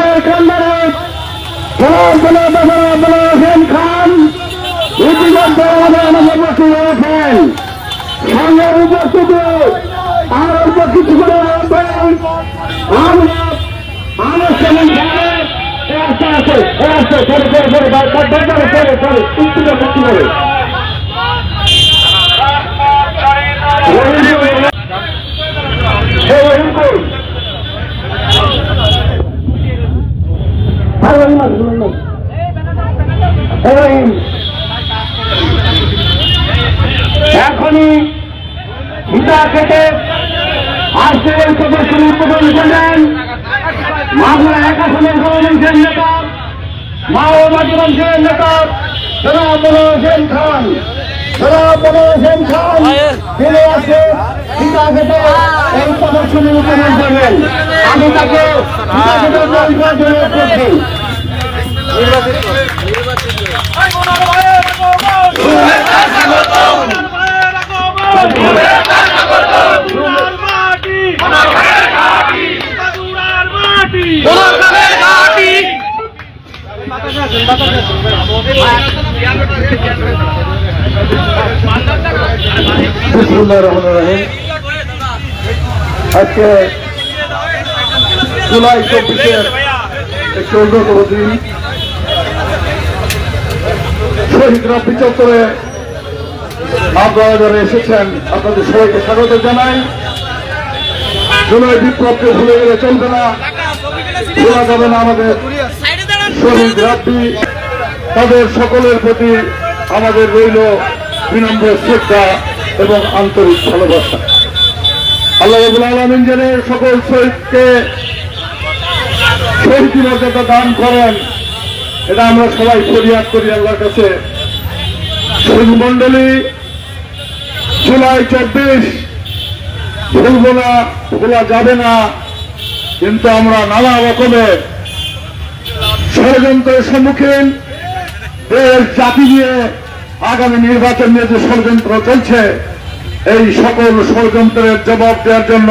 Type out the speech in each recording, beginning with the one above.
বাংলাদেশের কান্দারে হোসেন খান ইতিমধ্যে আমাদের আমাদের উপস্থিত হয়েছেন সঙ্গের উপস্থিতি আর অল্প কিছু করে রাখবেন আমরা আনুষ্ঠানিকভাবে আছে আছে আছে সরে সরে সরে সরে সরে চুক্তি করে চুক্তি করে সেই রহিম কই আর রহিম আছে রহিম আছে। এই রহিম এখনই হিতা কেটে আর্সেলের সদস্যের উদ্বোধন করলেন। মামলা এক আসনের সমাবেশের নেতা মাওবাদী বংশের নেতা, জনাব মনোর হোসেন খান। জনাব মনোর হোসেন খান তিনি আছে হিতা কেটে এই প্রদর্শনী উদ্বোধন করবেন আমি তাকে হিতা কেটে করছি। আজকে জুলাই চব্বিশের অন্যতম দিন শহীদ রাব্বি চত্বরে আপনারা যারা এসেছেন, আপনাদের সবাইকে স্বাগত জানাই। জুলাই বিপ্লবকে ভুলে গেলে চলবে না। ভোলা যাবে না আমাদের শহীদ রাব্বি। তাদের সকলের প্রতি আমাদের রইল বিনম্র শ্রদ্ধা এবং আন্তরিক ভালোবাসা। আল্লাহ রবুল আলমিন যেন সকল শহীদকে শহীদ মর্যাদা দান করেন, এটা আমরা সবাই ফরিয়াদ করি আল্লাহর কাছে। শহীদ মন্ডলী জুলাই চব্বিশ ভুলব না ভোলা যাবে না, কিন্তু আমরা নানা রকমের ষড়যন্ত্রের সম্মুখীন, দেশ, জাতি নিয়ে আগামী নির্বাচন নিয়ে যে ষড়যন্ত্র চলছে, এই সকল ষড়যন্ত্রের জবাব দেওয়ার জন্য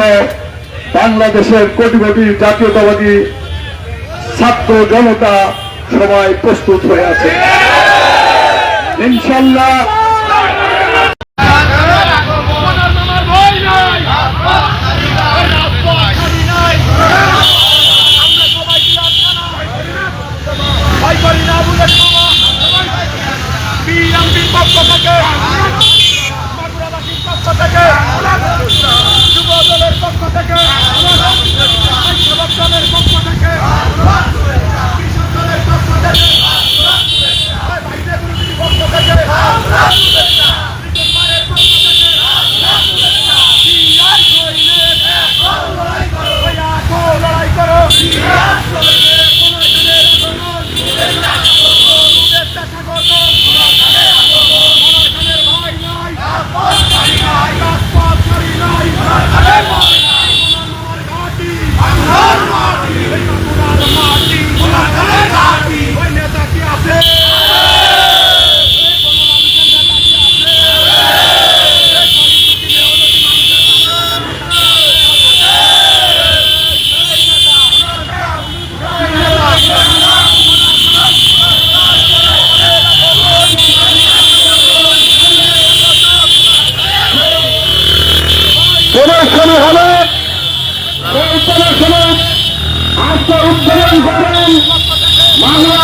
বাংলাদেশের কোটি কোটি জাতীয়তাবাদী ছাত্র জনতা সবাই প্রস্তুত হয়ে আছে। ইনশাল্লাহ পক্ষ থেকে মাগুরাবাসীর পক্ষ থেকে যুব দলের পক্ষ থেকে দলের পক্ষ থেকে কৃষক দলের পক্ষ থেকে ভাইদের বিরোধী পক্ষ থেকে মায়ের পক্ষ থেকে সিআই সৈনিক ওয়া কো লড়াই করো প্রদর্শনী হবে। এই প্রদর্শনী আজকে উদ্বোধন করবেন বাংলা